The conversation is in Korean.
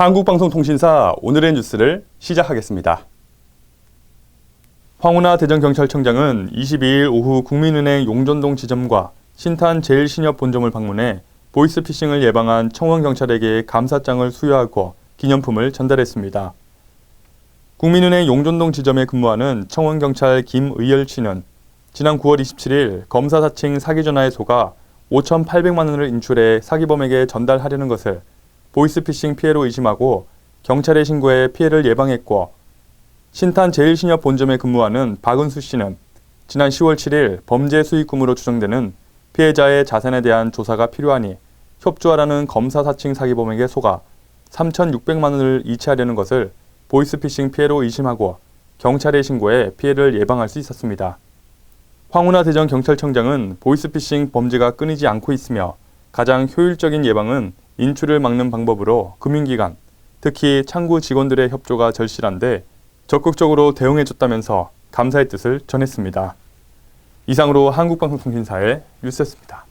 한국방송통신사 오늘의 뉴스를 시작하겠습니다. 황운하 대전경찰청장은 22일 오후 국민은행 용전동 지점과 신탄 제일신협 본점을 방문해 보이스피싱을 예방한 청원경찰에게 감사장을 수여하고 기념품을 전달했습니다. 국민은행 용전동 지점에 근무하는 청원경찰 김의열 씨는 지난 9월 27일 검사 사칭 사기 전화에 속아 5,800만 원을 인출해 사기범에게 전달하려는 것을 보이스피싱 피해로 의심하고 경찰에 신고해 피해를 예방했고 신탄 제일신협 본점에 근무하는 박은수 씨는 지난 10월 7일 범죄 수익금으로 추정되는 피해자의 자산에 대한 조사가 필요하니 협조하라는 검사 사칭 사기범에게 속아 3,600만 원을 이체하려는 것을 보이스피싱 피해로 의심하고 경찰에 신고해 피해를 예방할 수 있었습니다. 황운하 대전 경찰청장은 보이스피싱 범죄가 끊이지 않고 있으며 가장 효율적인 예방은 인출을 막는 방법으로 금융기관, 특히 창구 직원들의 협조가 절실한데 적극적으로 대응해줬다면서 감사의 뜻을 전했습니다. 이상으로 한국방송통신사의 뉴스였습니다.